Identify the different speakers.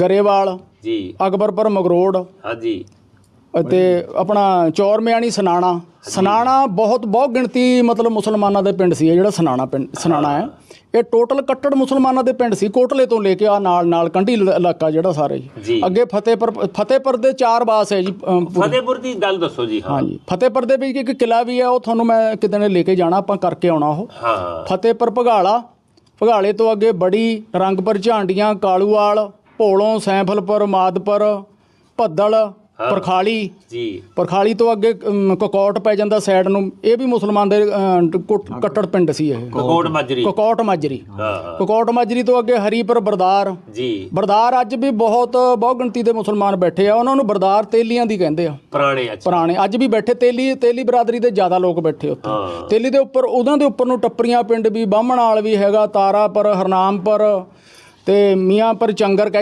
Speaker 1: ਗਰੇਵਾਲ
Speaker 2: ਜੀ।
Speaker 1: ਅਕਬਰਪੁਰ ਮਗਰੋੜ
Speaker 2: ਹਾਂਜੀ।
Speaker 1: ਅਤੇ ਆਪਣਾ ਚੌਰਮਿਆਣੀ ਸਨਾਣਾ। ਸਨਾਣਾ ਬਹੁਤ ਬਹੁਤ ਗਿਣਤੀ ਮਤਲਬ ਮੁਸਲਮਾਨਾਂ ਦੇ ਪਿੰਡ ਸੀ ਇਹ ਜਿਹੜਾ ਸਨਾਣਾ ਪਿੰਡ ਸਨਾਣਾ ਹੈ। ਇਹ ਟੋਟਲ ਕੱਟੜ ਮੁਸਲਮਾਨਾਂ ਦੇ ਪਿੰਡ ਸੀ ਕੋਟਲੇ ਤੋਂ ਲੈ ਕੇ ਆ ਨਾਲ ਨਾਲ ਕੰਢੀ ਇਲਾ- ਇਲਾਕਾ ਜਿਹੜਾ ਸਾਰੇ।
Speaker 2: ਜੀ।
Speaker 1: ਜੀ ਅੱਗੇ ਫਤਿਹਪੁਰ ਫਤਿਹਪੁਰ ਦੇ ਚਾਰ ਬਾਸ ਹੈ ਜੀ।
Speaker 2: ਫਤਿਹਪੁਰ ਦੀ ਗੱਲ ਦੱਸੋ ਜੀ ਹਾਂ।
Speaker 1: ਹਾਂਜੀ। ਫਤਿਹਪੁਰ ਦੇ ਵਿੱਚ ਇੱਕ ਕਿਲਾ ਵੀ ਹੈ ਉਹ ਤੁਹਾਨੂੰ ਮੈਂ ਕਿਤੇ ਨੇ ਲੈ ਕੇ ਜਾਣਾ ਆਪਾਂ ਕਰਕੇ ਆਉਣਾ ਉਹ।
Speaker 2: ਹਾਂ।
Speaker 1: ਫਤਿਹਪੁਰ ਭਗਾਲਾ ਭਗਾਲੇ ਤੋਂ ਅੱਗੇ ਬੜੀ ਰੰਗਪੁਰ ਝਾਂਡੀਆਂ ਕਾਲੂਵਾਲ ਭੋਲੋਂ ਸੈਂਫਲਪੁਰ ਮਾਦਪੁਰ ਭੱਦਲ ਪਰਖਾਲੀ।
Speaker 2: ਜੀ।
Speaker 1: ਪਰਖਾਲੀ ਤੋਂ ਅੱਗੇ ਅਮ, ਕਕੌਟ ਪੈ ਜਾਂਦਾ ਸਾਈਡ ਨੂੰ। ਇਹ ਵੀ ਮੁਸਲਮਾਨ ਦੇ ਕੱਟੜ ਪਿੰਡ ਸੀ ਇਹ।
Speaker 2: ਕਕੋਟ ਮਾਜਰੀ।
Speaker 1: ਕਕੌਟ ਮਾਜਰੀ।
Speaker 2: ਹਾਂ
Speaker 1: ਕਕੌਟ ਮਾਜਰੀ ਤੋਂ ਅੱਗੇ ਹਰੀਪੁਰ ਬਰਦਾਰ।
Speaker 2: ਜੀ।
Speaker 1: ਬਰਦਾਰ ਅੱਜ ਵੀ ਬਹੁਤ ਬਹੁਤ ਗਿਣਤੀ ਦੇ ਮੁਸਲਮਾਨ ਬੈਠੇ ਆ। ਉਹਨਾਂ ਨੂੰ ਬਰਦਾਰ ਤੇਲੀਆਂ ਦੀ ਕਹਿੰਦੇ ਆ।
Speaker 2: ਪੁਰਾਣੇ ਅੱਛਾ
Speaker 1: ਪੁਰਾਣੇ। ਅੱਜ ਵੀ ਬੈਠੇ। ਤੇਲੀ ਤੇਲੀ ਬਰਾਦਰੀ ਦੇ ਜ਼ਿਆਦਾ ਲੋਕ ਬੈਠੇ ਉੱਥੇ।
Speaker 2: ਹਾਂ।
Speaker 1: ਤੇਲੀ ਦੇ ਉੱਪਰ ਉਹਨਾਂ ਦੇ ਉੱਪਰ ਨੂੰ ਟੱਪਰੀਆਂ ਪਿੰਡ ਵੀ ਬਾਹਮਣ ਵਾਲ ਵੀ ਹੈਗਾ ਤਾਰਾਪੁਰ ਹਰਨਾਮਪੁਰ ਤੇ ਮੀਆਂਪੁਰ ਚੰਗਰ ਕਹਿ